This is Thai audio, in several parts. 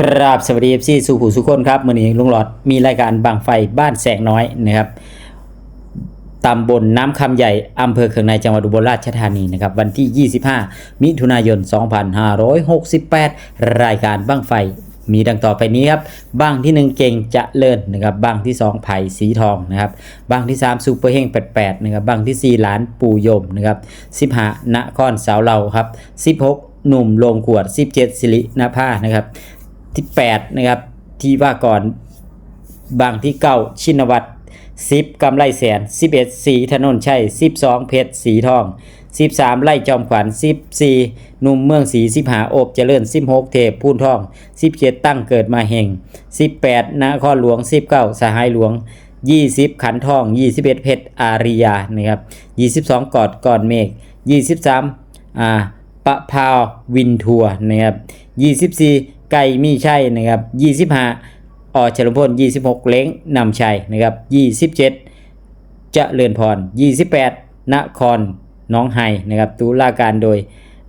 ครับสวัสดีเอฟซีสุขุสุขคนครับมือนี้ลุงหลอดมีรายการบางไฟบ้านแสงน้อยนะครับตำบลน้ำคำใหญ่อำเภอเขืองในจังหวัดอุบลราชธานีนะครับวันที่ 25 มิถุนายน 2568 รายการบ้างไฟมีดังต่อไปนี้ครับบ้างที่ 1 เก่งจะเลิศนะครับบ้างที่ 2 ไผ่สีทองนะครับบ้างที่ 3ซูเปอร์เฮง88นะครับบ้างที่ 4 หลานปู่ยมนะครับ15นครสาวเราครับ 16 หนุ่มลงขวด 17 สิรินภานะครับ ที่ 8 นะครับ ที่ว่าก่อนบางที่9ชินวัตร10กำไรแสน11สีถนนชัย12เพชรสีทอง13ไล่จอมขวัญ14หนุ่มเมืองสี15โอบเจริญ16เทพพูนทอง17ตั้งเกิดมาเฮง18นครหลวง19สหายหลวง20ขันทอง21เพชรอาริยานะครับ22กอดก่อนเมฆ23อ่าปะพาววินทัวนะครับ24 ไก่มีชัยนะครับ25ออเฉลิมพล26เล้งนำชัยนะครับ27เจริญพร28นครน้องไฮนะครับตุลาการโดย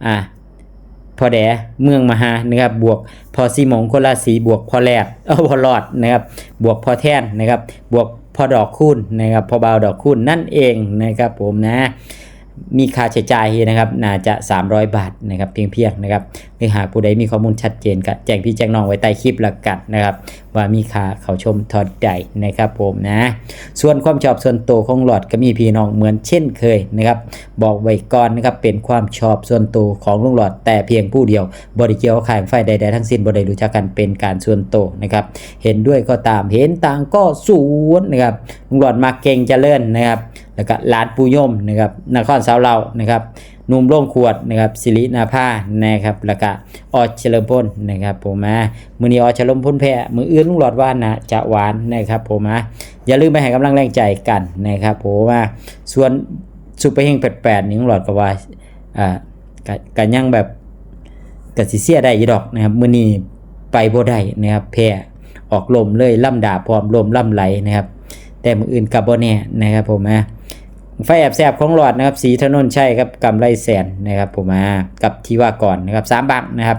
อ่าพอแดเมืองมหานะครับบวกพอซีมงคนละสีบวกพอแลดเออพอหลอดนะครับบวกพอแท่นนะครับบวกพอดอกคูณนะครับพอเบาดอกคูณนั่นเองนะครับผมนะ มีค่าใช้จ่ายนะครับน่าจะ 300 บาทนะครับเพียงเพียงนะครับหรือหากผู้ใดมีข้อมูลชัดเจนก็แจ้งพี่แจ้งน้องไว้ใต้คลิปละกันนะครับ ว่ามีค่าเขาชมทอดใดนะครับผมนะ ส่วนความชอบส่วนตัวของหลอดก็มีพี่น้องเหมือนเช่นเคยนะครับ บอกไว้ก่อนนะครับเป็นความชอบส่วนตัวของลุงหลอดแต่เพียงผู้เดียวบริเกี่ยวกับขายไฟใดๆทั้งสิ้นบริรู้จักกันเป็นการส่วนตัวนะครับ เห็นด้วยก็ตามเห็นต่างก็สูนนะครับลุงหลอดมาเก่งเจริญนะครับ แล้วก็ร้านปูย่มนะครับนครสาวเรานะครับนุ่มโล่งขวดนะครับสิรินาภานะครับแล้วก็ออเฉลิมพลนะครับผมนะมือนี้ออเฉลิมพลแพ้มืออื่นลุงหลอดว่านะจะหวานนะครับผมนะอย่าลืมไปให้กำลังแรงใจกันนะครับผมว่าส่วนซุปเปอร์เฮงแปดๆนี่ลุงหลอดก็ว่าอ่ากันยังแบบกสิเสียได้ยี่ดอกนะครับมือนี้ไปโบได้นะครับแพ้ออกลมเลยล่ำด่าพร้อมลมล่ำไหลนะครับแต่มืออื่นกับบ่แน่นะครับผมนะ ไฟแอบแสบของหลอดนะครับ สีถนนชัยครับกำไรแสนนะครับผมมากับที่ว่าก่อนนะครับสามบังนะครับ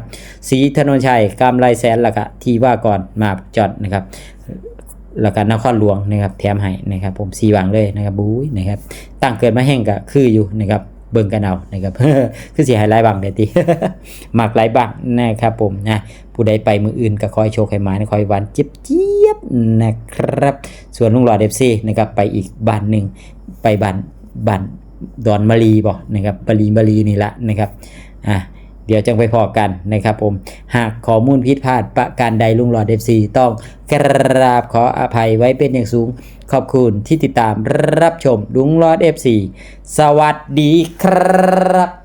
สีถนนชัยกำไรแสนแล้วก็ที่ว่าก่อนมาจอดนะครับแล้วก็นครหลวงนะครับแถมให้นะครับผมสีหวังเลยนะครับบุ้ยนะครับตั้งเกิดมาแห้งก็คืออยู่นะครับ เบิ่งกันเอานะครับคือสีไฮไลายบังเด็ดทีหมักหลายบังนะครับผมนะผู้ใดไปมืออื่นก็คอยโชคให้มาคอยหวานเจี๊ยบเจี๊ยบนะครับ ส่วนลุงหลอดเอฟซีนะครับไปอีกบ้านหนึ่งไปบ้านบ้านดอนมารีบอกนะครับบารีบารีนี่ละนะครับอะ เดี๋ยวจังไปพอกันนะครับผม หากข้อมูลผิดพลาดประการใดลุงหลอดเอฟซีต้องกราบขออภัยไว้เป็นอย่างสูง ขอบคุณที่ติดตามรับชมลุงหลอดเอฟซีสวัสดีครับ